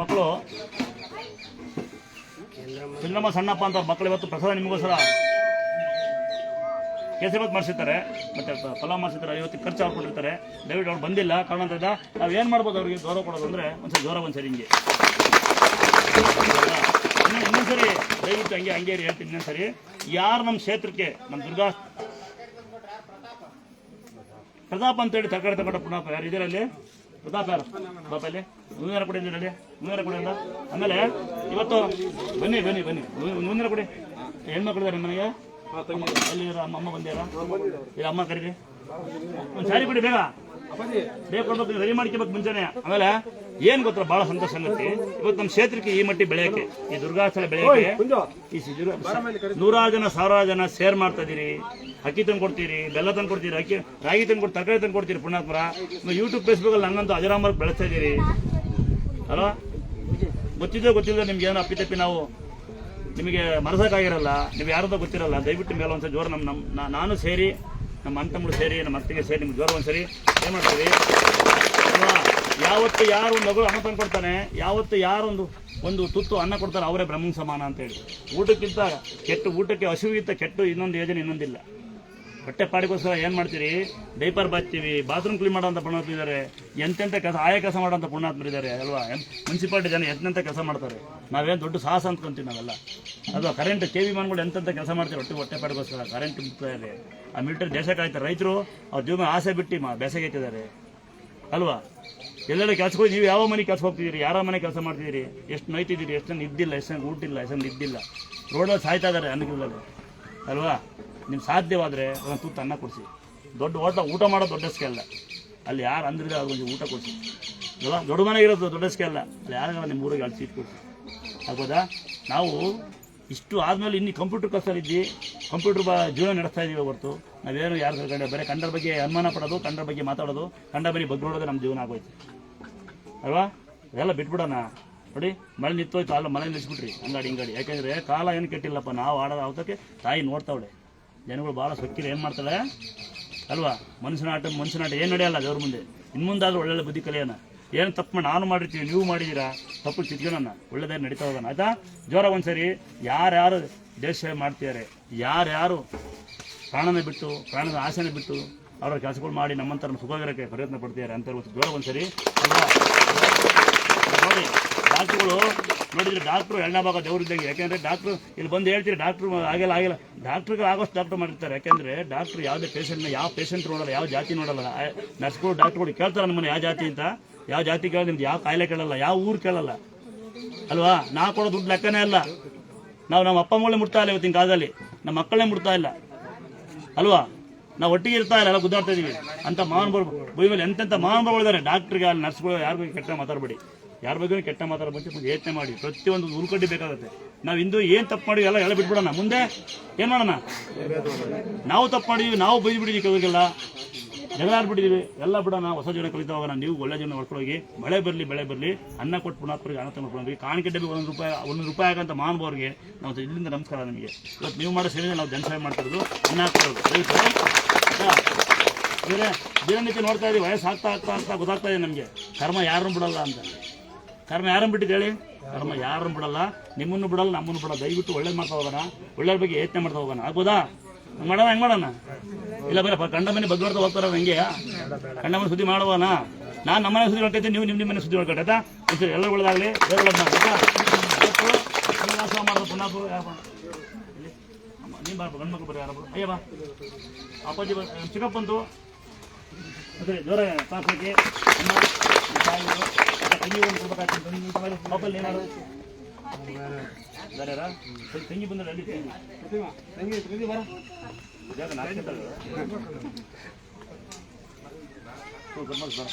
ಮಕ್ಕಳು. ಚಿನ್ನಮ್ಮ ಸಣ್ಣಪ್ಪ ಅಂತ ಮಕ್ಕಳು ಇವತ್ತು ಪ್ರಸಾದ ನಿಮಗೋಸ್ಕರ ಕೇಸರಿ ಮಾಡಿಸಿರ್ತಾರೆ. ಮತ್ತೆ ಪಲಾವ್ ಮಾಡಿಸಿರ್ತಾರೆ. ಇವತ್ತು ಖರ್ಚು ಹಾಕೊಂಡಿರ್ತಾರೆ ದಯವಿಟ್ಟು ಅವ್ರು ಬಂದಿಲ್ಲ. ಕಾರಣ ಅಂತ ನಾವು ಏನು ಮಾಡ್ಬೋದು ಅವ್ರಿಗೆ ಗೌರವ ಕೊಡೋದು ಅಂದರೆ ಒಂದ್ಸರಿ ಜ್ವರ ಒಂದ್ಸರಿ ಹಿಂಗೆ. ಇನ್ನು ಇನ್ನೊಂದ್ಸರಿ ದಯವಿಟ್ಟು ಹಂಗೆ ಹಂಗೆ ಹೇಳ್ತೀನಿ ಇನ್ನೊಂದ್ಸರಿ. ಯಾರು ನಮ್ಮ ಕ್ಷೇತ್ರಕ್ಕೆ ನಮ್ಮ ದುರ್ಗಾ ಪ್ರತಾಪ್ ಅಂತೇಳಿ ತರಕಾರಿ ತಗೊಂಡ ಪುನಃ ಯಾರು ಇದರಲ್ಲಿ ಪ್ರತಾಪ್ ಬಾಪ ಇಲ್ಲಿ. ನೂರ ಕೊಡಿ ಇದರಲ್ಲಿ ನೂರ ಕೊಡಿ ಅಂತ ಆಮೇಲೆ ಇವತ್ತು ಬನ್ನಿ ಬನ್ನಿ ಬನ್ನಿ. ಮುಂದಿನ ಕೊಡಿ. ಹೆಣ್ಮಕ್ಳು ಇದ್ದಾರೆ ನಿಮ್ಮ ಮನೆಗೆ ಇರೋ ಅಮ್ಮ ಬಂದಿರ ಇಲ್ಲಿ ಇಲ್ಲ ಅಮ್ಮ ಕರೀರಿ. ಒಂದು ಸಾರಿ ಕೊಡಿ ಬೇಗ. ಕೊಡ್ಬೇಕು ರೆಡಿ ಮಾಡ್ಕೋಬೇಕು ಮುಂಚೆನೆ ಆಮೇಲೆ ಏನ್ ಗೊತ್ತಾ ಬಹಳ ಸಂತೋಷ ಸಂಗತಿ ಇವತ್ತು ನಮ್ಮ ಕ್ಷೇತ್ರಕ್ಕೆ ಈ ಮಟ್ಟಿ ಬೆಳೆಯಕ್ಕೆ ಈ ದುರ್ಗಾಸ್ಥಳ ಬೆಳೆಯಕ್ಕೆ ಈ ನೂರಾರು ಜನ ಸಾವಿರಾರು ಜನ ಸೇರ್ ಮಾಡ್ತಾ ಇದೀರಿ ಅಕ್ಕಿ ತಂದು ಕೊಡ್ತೀರಿ ಬೆಲ್ಲ ತಂದು ಕೊಡ್ತೀರಿ ಅಕ್ಕಿ ರಾಗಿ ತಂದು ಕೊಡ್ತೀರಿ ತರಕಾರಿ ತಂದು ಕೊಡ್ತೀರಿ ಪುಣ್ಯಾತ್ಮರ. ಯೂಟ್ಯೂಬ್ ಫೇಸ್ಬುಕ್ ಅಲ್ಲಿ ನಂಗಂತೂ ಅಜರಾಮರ್ ಬೆಳೆಸ್ತಾ ಇದೀರಿ ಅಲ್ವಾ ಗೊತ್ತಿದ್ದೋ ಗೊತ್ತಿಲ್ಲದೆ ನಿಮ್ಗೆ ಏನೋ ಅಪ್ಪಿತಪ್ಪಿ ನಾವು ನಿಮಗೆ ಮನಸ್ಸಾಗಿರಲ್ಲ ನೀವು ಯಾರದೋ ಗೊತ್ತಿರಲ್ಲ. ದಯವಿಟ್ಟು ಮೇಲೆ ಒಂದ್ಸಲ ಜೋರು ನಮ್ಮ ನಮ್ಮ ನಾನು ಸೇರಿ ನಮ್ಮ ಅಂತಮ್ಮಳು ಸೇರಿ, ನಮ್ಮ ಅತ್ತಿಗೆ ಸೇರಿ ನಿಮ್ಗೆ ಒಂದು ಸರಿ ಏನು ಮಾಡ್ತೀವಿ? ಯಾವತ್ತು ಯಾರು ಒಂದು ಮಗಳು ಅನ್ನ ತಂದು ಕೊಡ್ತಾನೆ, ಯಾವತ್ತು ಯಾರೊಂದು ಒಂದು ತುತ್ತು ಅನ್ನ ಕೊಡ್ತಾರೆ ಅವರೇ ಬ್ರಹ್ಮನ್ ಸಮಾನ ಅಂತೇಳಿ ಊಟಕ್ಕಿಂತ ಕೆಟ್ಟು ಊಟಕ್ಕೆ ಹಸಿವಿಗಿಂತ ಕೆಟ್ಟು ಇನ್ನೊಂದು ಯೋಜನೆ ಇನ್ನೊಂದಿಲ್ಲ ಹೊಟ್ಟೆ ಪಾಡಿಗೋಸ್ಕರ ಏನು ಮಾಡ್ತೀರಿ? ಡೈಪರ್ ಬಾಚ್ತೀವಿ ಬಾತ್ರೂಮ್ ಕ್ಲೀನ್ ಮಾಡೋಂಥ ಪುಣ್ಯಾತ್ಮ ಇದ್ದಾರೆ. ಎಂತೆಂಥ ಕೆಲಸ ಆಯ ಕೆಲಸ ಮಾಡೋಂಥ ಪುಣ್ಯಾತ್ಮರಿದ್ದಾರೆ ಅಲ್ವಾ? ಮುನ್ಸಿಪಾಲ್ಟಿ ಜನ ಎಂತೆಂಥ ಕೆಲಸ ಮಾಡ್ತಾರೆ? ನಾವೇನು ದೊಡ್ಡ ಸಾಹಸ ಅಂದ್ಕೊಂತೀವಿ ನಾವೆಲ್ಲ. ಅಲ್ವಾ ಕರೆಂಟ್ ಕೆ ವಿ ಮಾನ್ಗಳು ಎಂತೆಂಥ ಕೆಲಸ ಮಾಡ್ತೀವಿ ಹೊಟ್ಟೆ ಹೊಟ್ಟೆ ಪಾಡಿಗೋಸ್ಕರ. ಕರೆಂಟ್ ಇದೆ. ಆ ಮಿಲಿಟರಿ ದೇಶ ಕಾಯ್ತಾರೆ ರೈತರು, ಅವ್ರ ಜೀವನ ಆಸೆ ಬಿಟ್ಟು ಮಾ ಬೇಸಗೆ ಇಟ್ಟಿದ್ದಾರೆ. ಅಲ್ವಾ? ಎಲ್ಲೆಡೆ ಕೆಸ್ಕೊತೀವಿ ನೀವು ಯಾವ ಮನೆ ಕೆಲಸ ಹೋಗ್ತಿದ್ದೀರಿ? ಯಾರ ಮನೆ ಕೆಲಸ ಮಾಡ್ತಿದ್ದೀರಿ? ಎಷ್ಟು ನೈತಿದ್ದೀರಿ ಎಷ್ಟು ಜನ ಇದ್ದಿಲ್ಲ, ಎಷ್ಟು ಊಟಿಲ್ಲ ಎಷ್ಟು ಜನ ಇದ್ದಿಲ್ಲ. ರೋಡಲ್ಲಿ ಸಾಯ್ತಾ ಇದ್ದಾರೆ ಅನ್ನಕ್ಕಿಲ್ಲದೆ ಅಲ್ವಾ? ನಿಮ್ಗೆ ಸಾಧ್ಯವಾದರೆ ಅದನ್ನು ತುತ್ತು ಅನ್ನ ಕೊಡಿಸಿ. ದೊಡ್ಡ ಊಟ ಊಟ ಮಾಡೋ ದೊಡ್ಡ ಸ್ಕೇಲ್ ಅಲ್ಲಿ. ಯಾರು ಅಂದ್ರೆ ಅದೊಂದು ಊಟ ಕೊಡಿಸಿ. ದೊಡ್ಡ ಮನೆ ಇರೋದು ದೊಡ್ಡ ಸ್ಕೇಲ್ ಅಲ್ಲಿ. ಯಾರಿಗಾರ ನಿಮ್ಮ ಊರಿಗೆ ಅಲ್ಲಿ ಸೀಟ್ ಕೊಡಿಸಿ. ಆಗ್ಬೋದಾ? ನಾವು ಇಷ್ಟು ಆದಮೇಲೆ ಇನ್ನು ಕಂಪ್ಯೂಟರ್ ಕಲ್ಸಲ್ಲಿದ್ದಿ ಕಂಪ್ಯೂಟರ್ ಬ ಜೀವನ ನಡೆಸ್ತಾ ಇದ್ದೀವಿ ಹೊರತು. ನಾವೇನು ಯಾರು ಕಂಡ ಬೇರೆ ಕಂಡರ ಬಗ್ಗೆ ಅನುಮಾನ ಪಡೋದು ಕಂಡರ ಬಗ್ಗೆ ಮಾತಾಡೋದು ಕಂಡ ಬರೀ ಬಗ್ಗೋಡೋದೇ ನಮ್ಮ ಜೀವನ ಆಗೋಯ್ತು. ಅಲ್ವಾ? ಅದೆಲ್ಲ ಬಿಟ್ಬಿಡೋಣ. ನೋಡಿ, ಮಳೆ ನಿಂತೋಯ್ತು ಅಲ್ಲ ಮಳೆ ನಿಲ್ಲಿಸ್ಬಿಟ್ರಿ ಅಂಗಡಿ, ಹಿಂಗಡಿ. ಯಾಕೆಂದರೆ ಕಾಲ ಏನು ಕೆಟ್ಟಿಲ್ಲಪ್ಪ, ನಾವು ಆಡೋದು ಅವತ್ತಕ್ಕೆ ತಾಯಿ ನೋಡ್ತಾವಳೆ. ಜನಗಳು ಭಾಳ ಸೊಕ್ಕಿಲ್ಲ ಏನು ಮಾಡ್ತಾಳೆ ಅಲ್ವಾ? ಮನುಷ್ಯನ ಆಟ ಏನು ನಡೆಯಲ್ಲ ದೇವ್ರ ಮುಂದೆ. ಇನ್ನು ಮುಂದಾದ್ರೂ ಒಳ್ಳೊಳ್ಳೆ ಬುದ್ಧಿ ಕಲಿಯೋಣ ಏನು ತಪ್ಪು ನಾನು ಮಾಡಿರ್ತೀವಿ ನೀವು ಮಾಡಿದ್ದೀರಾ ತಪ್ಪು ತಿದ್ಕೊಳ್ಳೋಣ ಒಳ್ಳೆದೇ ನಡೀತಾ ಹೋಗೋಣ. ಆಯ್ತಾ? ಜೋರ ಒಂದ್ಸರಿ ಯಾರ್ಯಾರು ದೇಶ ಸೇವೆ ಮಾಡ್ತಿದ್ದಾರೆ, ಯಾರ್ಯಾರು ಪ್ರಾಣನ ಬಿಟ್ಟು, ಪ್ರಾಣದ ಆಸೆನ ಬಿಟ್ಟು ಅವರ ಕೆಲಸಗಳು ಮಾಡಿ ನಮ್ಮಂತರ ಸುಖವಿರಕ್ಕೆ ಪ್ರಯತ್ನ ಪಡ್ತಿದ್ದಾರೆ ಅಂತ ಜೋರ ಒಂದ್ಸರಿ. ಅಲ್ವಾ? ನೋಡಿ. ಡಾಕ್ಟ್ರುಗಳು ನೋಡಿದ್ರೆ ಡಾಕ್ಟ್ರು ಎಣ್ಣೆ ಭಾಗ ದೇವರಿದ್ದಂಗೆ ಯಾಕೆಂದ್ರೆ ಡಾಕ್ಟ್ರು ಇಲ್ಲಿ ಬಂದು ಹೇಳ್ತೀರಿ, ಡಾಕ್ಟ್ರು ಆಗಿಲ್ಲ ಆಗಿಲ್ಲ ಡಾಕ್ಟ್ರಿಗೆ ಆಗೋಷ್ಟು ಡಾಕ್ಟ್ರು ಮಾಡಿರ್ತಾರೆ. ಯಾಕೆಂದ್ರೆ ಡಾಕ್ಟ್ರು ಯಾವುದೇ ಪೇಷೆಂಟ್ನ ಯಾವ ಪೇಷೆಂಟ್ ನೋಡಲ್ಲ, ಯಾವ ಜಾತಿ ನೋಡಲ್ಲ. ನರ್ಸ್ಗಳು, ಡಾಕ್ಟ್ರುಗಳು ಕೇಳ್ತಾರೆ ನಮ್ಮನ್ನು ಯಾವ ಜಾತಿ ಅಂತ. ಯಾವ ಜಾತಿ ಕೇಳೋದು ನಿಮ್ದು ಯಾವ ಕಾಯಿಲೆ ಕೇಳಲ್ಲ, ಯಾವ ಊರು ಕೇಳಲ್ಲ. ಅಲ್ವಾ? ನಾ ಕೊಡೋ ದುಡ್ಡು ಲೆಕ್ಕನೇ ಅಲ್ಲ. ನಾವು ನಮ್ಮ ಅಪ್ಪ ಅಮ್ಮಗಳೇ ಮುಟ್ತಾ ಇಲ್ಲ ಇವತ್ತಿನ ಕಾಲದಲ್ಲಿ. ನಮ್ಮ ಮಕ್ಕಳೇ ಮುಟ್ತಾ ಇಲ್ಲ. ಅಲ್ವಾ? ನಾವು ಒಟ್ಟಿಗೆ ಇರ್ತಾ ಇಲ್ಲ, ಎಲ್ಲ ಗುದ್ದಾಡ್ತಾ ಇದೀವಿ. ಅಂತ ಮಹಾನುಭಾವರು, ಭೂಮಿ ಮೇಲೆ ಎಂತೆಂಥ ಮಹಾನುಭಾವಗಳಿದ್ದಾರೆ ಡಾಕ್ಟ್ರಿಗೆ, ಅಲ್ಲಿ ನರ್ಸ್ಗಳು, ಯಾರಿಗೂ ಕೆಟ್ಟ ಮಾತಾಡಬೇಡಿ. ಯಾರ ಬಗ್ಗೆ ಕೆಟ್ಟ ಮಾತಾಡೋ ಮುಂಚೆ ಮುಂದೆ ಯೋಚನೆ ಮಾಡಿ. ಪ್ರತಿಯೊಂದು ಉಳ್ಕಡ್ಡಿ ಬೇಕಾಗುತ್ತೆ. ನಾವು ಇಂದು ಏನು ತಪ್ಪು ಮಾಡಿ ಎಲ್ಲ ಎಲ್ಲ ಬಿಟ್ಬಿಡೋಣ ಮುಂದೆ ಏನು ಮಾಡೋಣ? ನಾವು ತಪ್ಪು ಮಾಡಿದೀವಿ, ನಾವು ಬೈದು ಬಿಟ್ಟಿದ್ದೀವಿ ಕೆಲವರಿಗೆಲ್ಲ. ಜಗಳ ಆಡ್ಬಿಟ್ಟಿದ್ದೀವಿ ಎಲ್ಲ ಬಿಡೋಣ. ಹೊಸ ಜೀವನ ಕಲಿತಾ ಹೋಗೋಣ ನೀವು ಒಳ್ಳೆ ಜೀವನ ಮಾಡ್ಕೊಳ್ಳೋಗಿ ಮಳೆ ಬರಲಿ, ಬೆಳೆ ಬರಲಿ, ಅನ್ನ ಕೊಟ್ಟು ಪುಣಾತ್ಮರಿಗೆ ಅನ್ನ ತಗೊಂಡ್ಕೊಂಡ್ವಿ ಕಾಣಿಕೆ ಡಬ್ಬಿ ಒಂದು ರೂಪಾಯಿ ಒಂದು ರೂಪಾಯಿ ಆಗಂತ ಮಾನವರಿಗೆ ನಾವು ಇಲ್ಲಿಂದ ನಮಸ್ಕಾರ ನಿಮಗೆ. ಇವತ್ತು ನೀವು ಮಾಡೋ ಸೇವೆ ನಾವು ಜನಸೇವೆ ಮಾಡ್ತಿರೋದು ಅನ್ನ ಹಾಕ್ತಿರೋದು? ಬೇರೆ ದಿನನಿತ್ಯ ನೋಡ್ತಾ ಇದ್ದೀವಿ ವಯಸ್ಸು ಆಗ್ತಾ ಆಗ್ತಾ ಆಗ್ತಾ ಗೊತ್ತಾಗ್ತಾ ಇದೆ ನಮಗೆ. ಕರ್ಮ ಯಾರನ್ನು ಬಿಡಲ್ಲ ಅಂತ. ಕರ್ಮ ಯಾರನ್ನು ಬಿಟ್ಟಿದ್ದೇಳಿ? ಕರ್ಮ ಯಾರನ್ನು ಬಿಡಲ್ಲ? ನಿಮ್ಮನ್ನು ಬಿಡಲ್ಲ ನಮ್ಮನ್ನು ಬಿಡಲ್ಲ. ದಯವಿಟ್ಟು ಒಳ್ಳೇದು ಮಾಡ್ತಾ ಹೋಗೋಣ. ಒಳ್ಳೆಯ ಬಗ್ಗೆ ಯೋಚನೆ ಮಾಡ್ತಾ ಹೋಗೋಣ. ಆಗ್ಬೋದಾ? ಮಾಡೋಣ ಹೆಂಗೆ ಮಾಡೋಣ? ಇಲ್ಲ ಬರಪ್ಪ ಕಂಡ ಮನೆ ಬಗ್ಗೆ ನೋಡ್ತಾ ಹೋಗ್ತಾರ ಹಂಗೆ ಕಂಡ ಮನೆ ಸುದ್ದಿ ಮಾಡುವನ? ನಾನು ನಮ್ಮನೆ ಸುದ್ದಿ ಮಾಡ್ಕೊತೀನಿ ನೀವು ನಿಮ್ಮ ನಿಮ್ಮನೆ ಸುದ್ದಿ ಮಾಡ್ಕೊಟ್ಟ ಆಯ್ತಾ? ಎಲ್ಲ ಮಾಡ್ತಾ ಬೇರೆ ಒಳ್ಳೇದು ಮಾಡಿ ಆಯ್ತಾ? ಇವತ್ತು ಮಾಡೋದು ಪುನಃ ಪುನಃ ಯಾರು ಬಾ. ಇಲ್ಲಿ. ಅಮ್ಮ, ನೀನ್ ಬಾ ಗಂಡು ಮಕ್ಕಳು ಬರ್ರಿ ಯಾರೊಬ್ರು ಅಯ್ಯ ಬಾ ಅಪ್ಪಾಜಿ ಬಾ ಚಿಕ್ಕಪ್ಪ ಬಂತು ಅದೇ ಜ್ವರ ಸಾಕಾಗಿ ಅಮ್ಮ ಈ ತಾಯಿಗಳು, ಮತ್ತೆ ತಂಗಿ ಒಂದು ಕೊಡ್ಬೇಕಾಗ್ತದೆ ತಂಗಿ ಊಟ ಮಾಡಿ ಪಾಪಲ್ಲಿ ಏನಾರು ಬೇರೆರ ತಂಗಿ ಬಂದ್ರೆ ಅಲ್ಲಿ ತಂಗಿ ಜಾಗ ನಾಲ್ಕು ಗಂಟೆ ಅಲ್ವಾ? ಹ್ಞೂ ಗಮ್ಮತ್ ಬರ